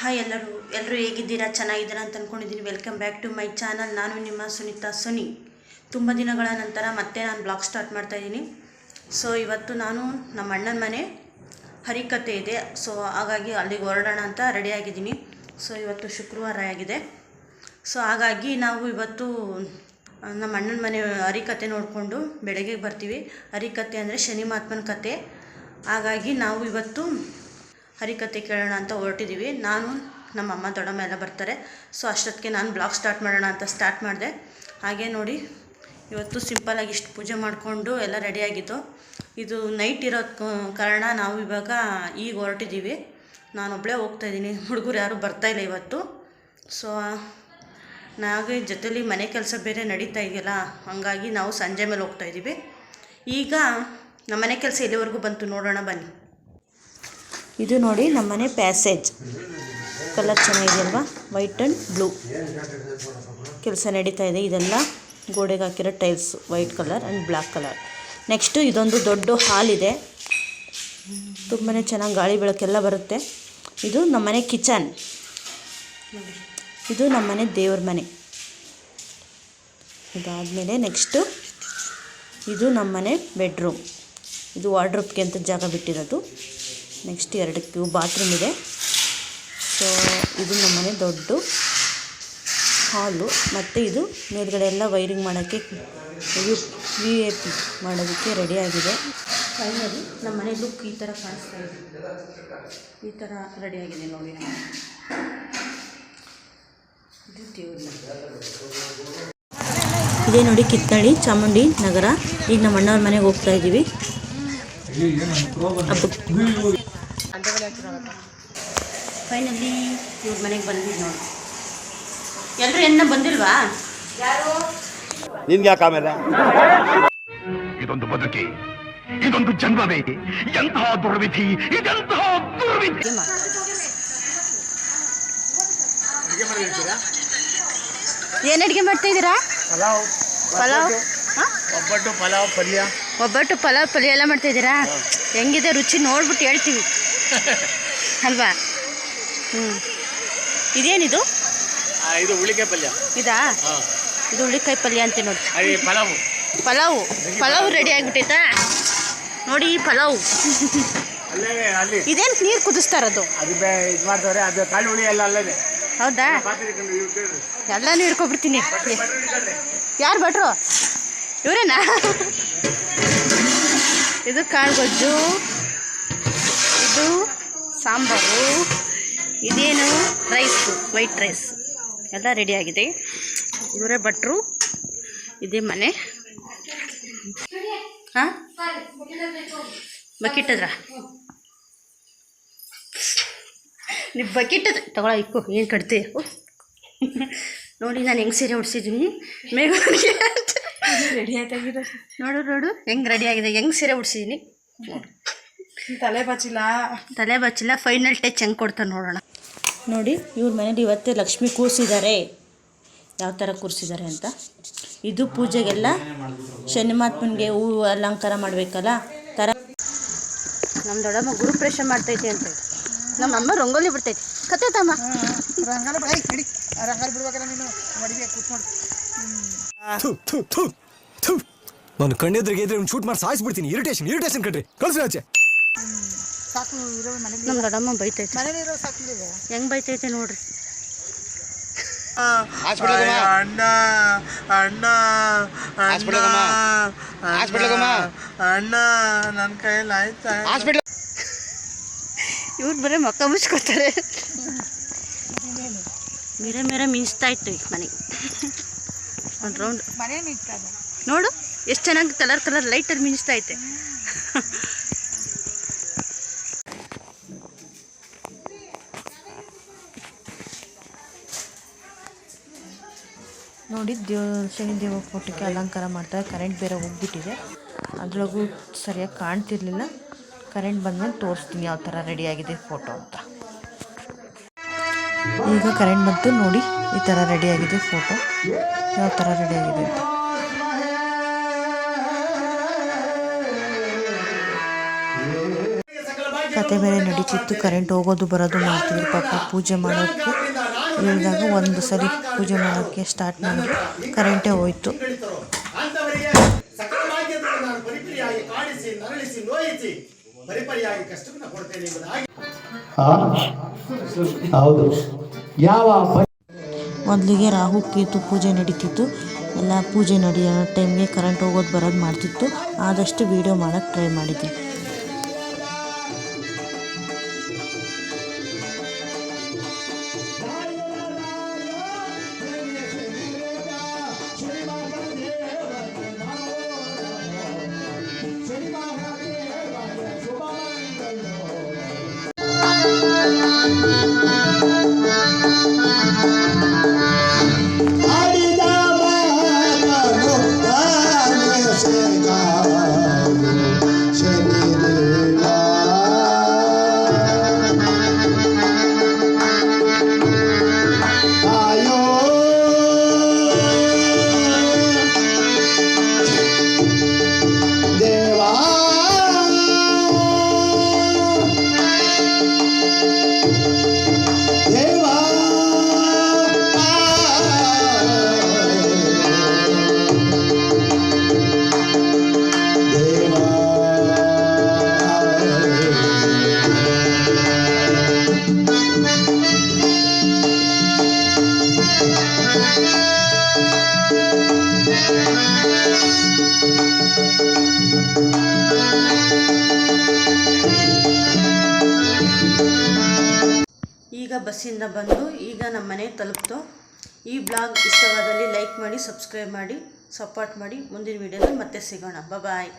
Hi ಎಲ್ಲರೂ ಎಲ್ಲರೂ ಹೇಗಿದ್ದೀರಾ? ಚೆನ್ನಾಗಿದ್ದೀರಾ ಅಂತ ಅಂದ್ಕೊಂಡಿದ್ದೀನಿ welcome back to my channel ನಾನು ನಿಮ್ಮ ಸುನೀತಾ ಸುನಿ. ತುಂಬ ದಿನಗಳ ನಂತರ ಮತ್ತೆ ನಾನು ಬ್ಲಾಗ್ ಸ್ಟಾರ್ಟ್ ಮಾಡ್ತಾಯಿದ್ದೀನಿ ಸೊ ಇವತ್ತು ನಾನು ನಮ್ಮ ಅಣ್ಣನ ಮನೆ ಹರಿಕತೆ ಇದೆ. ಸೊ ಹಾಗಾಗಿ ಅಲ್ಲಿಗೆ ಹೊರಡೋಣ ಅಂತ ರೆಡಿಯಾಗಿದ್ದೀನಿ ಸೊ ಇವತ್ತು ಶುಕ್ರವಾರ ಆಗಿದೆ. ಸೊ ಹಾಗಾಗಿ ನಾವು ಇವತ್ತು ನಮ್ಮ ಅಣ್ಣನ ಮನೆ ಹರಿಕತೆ ನೋಡಿಕೊಂಡು ಬೆಳಗ್ಗೆ ಬರ್ತೀವಿ. ಹರಿಕತೆ ಅಂದರೆ ಶನಿ ಮಹಾತ್ಮನ ಕತೆ. ಹಾಗಾಗಿ ನಾವು ಇವತ್ತು ಹರಿಕತೆ ಕೇಳೋಣ ಅಂತ ಹೊರಟಿದ್ದೀವಿ ನಾನು ನಮ್ಮ ಅಮ್ಮ ದೊಡ್ಡಮ್ಮ ಎಲ್ಲ ಬರ್ತಾರೆ. ಸೊ ಅಷ್ಟೊತ್ತಿಗೆ ನಾನು ಬ್ಲಾಗ್ ಸ್ಟಾರ್ಟ್ ಮಾಡೋಣ ಅಂತ ಸ್ಟಾರ್ಟ್ ಮಾಡಿದೆ. ಹಾಗೆ ನೋಡಿ, ಇವತ್ತು ಸಿಂಪಲಾಗಿ ಇಷ್ಟು ಪೂಜೆ ಮಾಡಿಕೊಂಡು ಎಲ್ಲ ರೆಡಿಯಾಗಿತ್ತು ಇದು ನೈಟ್ ಇರೋ ಕಾರಣ ನಾವು ಇವಾಗ ಈಗ ಹೊರಟಿದ್ದೀವಿ ನಾನೊಬ್ಬಳೇ ಹೋಗ್ತಾಯಿದ್ದೀನಿ ಹುಡುಗರು ಯಾರೂ ಬರ್ತಾಯಿಲ್ಲ ಇವತ್ತು. ಸೊ ನಾವೇ ಜೊತೆಲಿ ಮನೆ ಕೆಲಸ ಬೇರೆ ನಡೀತಾ ಇದೆಯಲ್ಲ, ಹಾಗಾಗಿ ನಾವು ಸಂಜೆ ಮೇಲೆ ಹೋಗ್ತಾ ಇದ್ದೀವಿ ಈಗ ನಮ್ಮ ಮನೆ ಕೆಲಸ ಎಲ್ಲಿವರೆಗೂ ಬಂತು ನೋಡೋಣ ಬನ್ನಿ. ಇದು ನೋಡಿ ನಮ್ಮನೆ ಪ್ಯಾಸೇಜ್. ಕಲರ್ ಚೆನ್ನಾಗಿದೆಯಲ್ವಾ? ವೈಟ್ ಆ್ಯಂಡ್ ಬ್ಲೂ ಕೆಲಸ ನಡೀತಾ ಇದೆ. ಇದೆಲ್ಲ ಗೋಡೆಗೆ ಹಾಕಿರೋ tiles white colour and black colour next ಇದೊಂದು ದೊಡ್ಡ ಹಾಲ್ ಇದೆ. ತುಂಬಾ ಚೆನ್ನಾಗಿ ಗಾಳಿ ಬೆಳಕೆಲ್ಲ ಬರುತ್ತೆ. ಇದು ನಮ್ಮನೆ ಕಿಚನ್ ಇದು ನಮ್ಮನೆ ದೇವ್ರ ಮನೆ. ಇದಾದಮೇಲೆ ನೆಕ್ಸ್ಟು ಇದು ನಮ್ಮನೆ ಬೆಡ್ರೂಮ್ ಇದು ವಾರ್ಡ್ರೂಪ್ಗೆ ಅಂತ ಜಾಗ ಬಿಟ್ಟಿರೋದು. ನೆಕ್ಸ್ಟ್ ಎರಡಕ್ಕೆ ಬಾತ್ರೂಮ್ ಇದೆ. ಸೊ ಇದು ನಮ್ಮನೆ ದೊಡ್ಡ ಹಾಲು ಮತ್ತು ಇದು ಮೇಲ್ಗಡೆ ಎಲ್ಲ ವೈರಿಂಗ್ ಮಾಡೋಕ್ಕೆ ಯು ವಿ ಎ ಪಿ ಮಾಡೋದಕ್ಕೆ ರೆಡಿಯಾಗಿದೆ ಫೈನಲಿ ನಮ್ಮ ಮನೆ ಲುಕ್ ಈ ಥರ ಕಾಣಿಸ್ತಾ ಇದೆ. ಈ ಥರ ರೆಡಿಯಾಗಿದೆ ನೋಡಿ ಮನೆ ಇದೇ ನೋಡಿ ಕಿತ್ತಳಿ ಚಾಮುಂಡಿ ನಗರ. ಈಗ ನಮ್ಮ ಅಣ್ಣವ್ರ ಮನೆಗೆ ಹೋಗ್ತಾ ಇದ್ದೀವಿ ಹಬ್ಬಕ್ಕೆ ಫೈನಲಿ ಇವ್ರ ಮನೆಗೆ ಬಂದಿದ್ದು ನೋಡಿ. ಎಲ್ಲರೂ ಎನ್ನ ಬಂದಿಲ್ವಾ? ಯಾರು? ನಿನ್ಗೆ ಯಾಕೆ ಆಮೇಲೆ? ಇದೊಂದು ಬದುಕಿ ಇದೊಂದು ಜನ್ಮವೇ ಎಂತಹ ದುರ್ವಿಧಿ ಇದೆಂತಹ ದುರ್ವಿಧಿ. ಏನ್ ಅಡಿಗೆ ಮಾಡ್ತಾ ಇದ್ದೀರಾ? ಪಲಾವ್. ಪಲಾವ್? ಒಬ್ಬಟ್ಟು. ಪಲಾವ್ ಪಲ್ಯ. ಒಬ್ಬಟ್ಟು ಪಲಾವ್ ಪಲ್ಯ ಎಲ್ಲ ಮಾಡ್ತಾ ಇದ್ದೀರಾ? ಹೆಂಗಿದೆ ರುಚಿ ನೋಡ್ಬಿಟ್ಟು ಹೇಳ್ತೀವಿ. ಅಲ್ವಾ? ಹ್ಞೂ ಇದೇನಿದು? ಇದು ಹುಳಿಕಾಯಿ ಪಲ್ಯ. ಇದಾ? ಇದು ಹುಳಿಕಾಯಿ ಪಲ್ಯ ಅಂತ ನೋಡಿ. ಪಲಾವು ಪಲಾವು. ಪಲಾವು? ಪಲಾವ್ ರೆಡಿ ಆಗಿಬಿಟ್ಟೈತಾ ನೋಡಿ ಪಲಾವ್. ಅಲ್ಲೇ ಅಲ್ಲಿ. ಇದೇನು ನೀರು ಕುದಿಸ್ತಾ ಇರೋದು? ಅದು ಬೇ ಇದು ಮಾಡ್ತಾರೆ. ಅದು ಕಾಳು ಹುಳಿ ಎಲ್ಲ ಅಲ್ಲೇ ಹೌದಾ? ಎಲ್ಲನೂ ಹಿಡ್ಕೊಬಿಡ್ತೀನಿ. ಯಾರು ಭಟ್ರು? ಇವರೇನಾ? ಇದು ಕಾಳು ಗೊಜ್ಜು ಇದು ಸಾಂಬಾರು ಇದೇನು ರೈಸು ವೈಟ್ ರೈಸ್ ಎಲ್ಲ ರೆಡಿಯಾಗಿದೆ ಇವರೇ ಭಟ್ರು ಇದೇ ಮನೆ. ಹಾಂ? ಬಕೆಟ್ ಅದ್ರ ನೀವು ಬಕೆಟ್ ತಗೊಳ ಇಕ್ಕು ಏನು ಕಟ್ತೀಯ ನೋಡಿ ನಾನು ಹೆಂಗೆ ಸೀರೆ ಉಡ್ಸಿದ್ದೀನಿ ಮೇಘ ರೆಡಿ ಆಯ್ತಾಗಿರೋ ನೋಡು ನೋಡು ಹೆಂಗೆ ರೆಡಿ ಆಗಿದೆ ಹೆಂಗೆ ಸೀರೆ ಉಡ್ಸಿದ್ದೀನಿ ತಲೆ ಬಚ್ಚಿಲ್ಲ. ತಲೆ ಬಚ್ಚಿಲ್ಲ ಫೈನಲ್ ಟಚ್ ಹೆಂಗೆ ಕೊಡ್ತಾರೆ ನೋಡೋಣ. ನೋಡಿ ಇವ್ರ ಮನೇಲಿ ಇವತ್ತೇ ಲಕ್ಷ್ಮಿ ಕೂರಿಸಿದ್ದಾರೆ ಯಾವ ಥರ ಕೂರಿಸಿದ್ದಾರೆ ಅಂತ. ಇದು ಪೂಜೆಗೆಲ್ಲ ಶನಿಮಾತ್ಮನಿಗೆ ಹೂವು ಅಲಂಕಾರ ಮಾಡಬೇಕಲ್ಲ ಥರ ನಮ್ಮ ದೊಡ್ಡಮ್ಮ ಗುರು ಪ್ರೇಷನ್ ಮಾಡ್ತೈತಿ ಅಂತ ನಮ್ಮ ಅಮ್ಮ ರಂಗೋಲಿ ಬಿಡ್ತೈತಿ. ಕತೆ ತಮ್ಮ. ನೀನು. ಮಡಿಗೆ ಕೂತ್ಕೊಂಡು ಥು, ಥು, ಥು, ಥು. ನಾನು ಕಣ್ಣೆದ್ರಿಗೆ ಇದ್ರೆ ಶೂಟ್ ಮಾಡಿ ಸಾಯಿಸ್ಬಿಡ್ತೀನಿ. ಇರಿಟೇಷನ್ ಇರಿಟೇಷನ್ ಕಟ್ರಿ ಕಳ್ಸಿ ಆಚೆ. ಸಾಕು ಇರೋ ಮನೇಲಿ ನಮ್ಮ ದೊಡ್ಡಮ್ಮ ಬೈತೈತೆ. ಮನೇಲಿ ಇರೋ ಸಾಕು ಇದೆ ಹೆಂಗೆ ಬೈತೈತೆ ನೋಡ್ರಿ. ಅಣ್ಣ ಅಣ್ಣ. ಅಣ್ಣ ನನ್ನ ಕೈಯಲ್ಲಿ ಆಯ್ತಾ? ಇವ್ರು ಬರೀ ಮಕ್ಕ ಮುಚ್ಕೋತಾರೆ. ಮೇರೆ ಮೇರೆ ಮಿಂಚ್ತಾ ಇತ್ತು ಈಗ ಮನೆಗೆ. ಒಂದು ರೌಂಡ್ ಮನೆ ನೋಡು ಎಷ್ಟು ಚೆನ್ನಾಗಿ ಕಲರ್ ಕಲರ್ ಲೈಟಲ್ಲಿ ಮಿಂಚ್ತಾ ಐತೆ. ನೋಡಿ ದೇವ, ಶನಿ ದೇವ ಫೋಟೋಕ್ಕೆ ಅಲಂಕಾರ ಮಾಡ್ತಾರೆ. ಕರೆಂಟ್ ಬೇರೆ ಹೋಗ್ಬಿಟ್ಟಿದೆ. ಅದ್ರೊಳಗೂ ಸರಿಯಾಗಿ ಕಾಣ್ತಿರ್ಲಿಲ್ಲ. ಕರೆಂಟ್ ಬಂದ್ಮೇಲೆ ತೋರಿಸ್ತೀನಿ ಯಾವ ಥರ ರೆಡಿಯಾಗಿದೆ ಫೋಟೋ ಅಂತ. ಈಗ ಕರೆಂಟ್ ಬಂತು, ನೋಡಿ ಈ ಥರ ರೆಡಿಯಾಗಿದೆ ಫೋಟೋ ಯಾವ ಥರ ರೆಡಿಯಾಗಿದೆ ಅಂತ. ಕತೆ ಬೇರೆ ನಡೀತಿತ್ತು. ಕರೆಂಟ್ ಹೋಗೋದು ಬರೋದು ಮಾಡ್ತಿದ್ರು ಪಾಪ. ಪೂಜೆ ಮಾಡೋಕ್ಕೆ ಹೇಳಿದಾಗ ಒಂದು ಸರಿ ಪೂಜೆ ಮಾಡೋಕ್ಕೆ ಸ್ಟಾರ್ಟ್ ಮಾಡಿದ್ರು. ಕರೆಂಟೇ ಹೋಯ್ತು. ಹೌದು. ಯಾವ ಮೊದಲಿಗೆ ರಾಹು ಕೇತು ಪೂಜೆ ನಡೀತಿತ್ತು. ಎಲ್ಲ ಪೂಜೆ ನಡೆಯೋ ಟೈಮ್ಗೆ ಕರೆಂಟ್ ಹೋಗೋದು ಬರೋದು ಮಾಡ್ತಿತ್ತು. ಆದಷ್ಟು ವೀಡಿಯೋ ಮಾಡೋಕ್ಕೆ ಟ್ರೈ ಮಾಡಿದ್ದೆ ಈಗ ಬಸ್ಸಿಂದ ಬಂದು ಈಗ ನಮ್ಮ ಮನೆ ತಲುಪ್ತು. ಈ ಬ್ಲಾಗ್ ಇಷ್ಟವಾದಲ್ಲಿ ಲೈಕ್ ಮಾಡಿ, ಸಬ್ಸ್ಕ್ರೈಬ್ ಮಾಡಿ, ಸಪೋರ್ಟ್ ಮಾಡಿ. ಮುಂದಿನ ವೀಡಿಯೋದಲ್ಲಿ ಮತ್ತೆ ಸಿಗೋಣ. ಬಾಯ್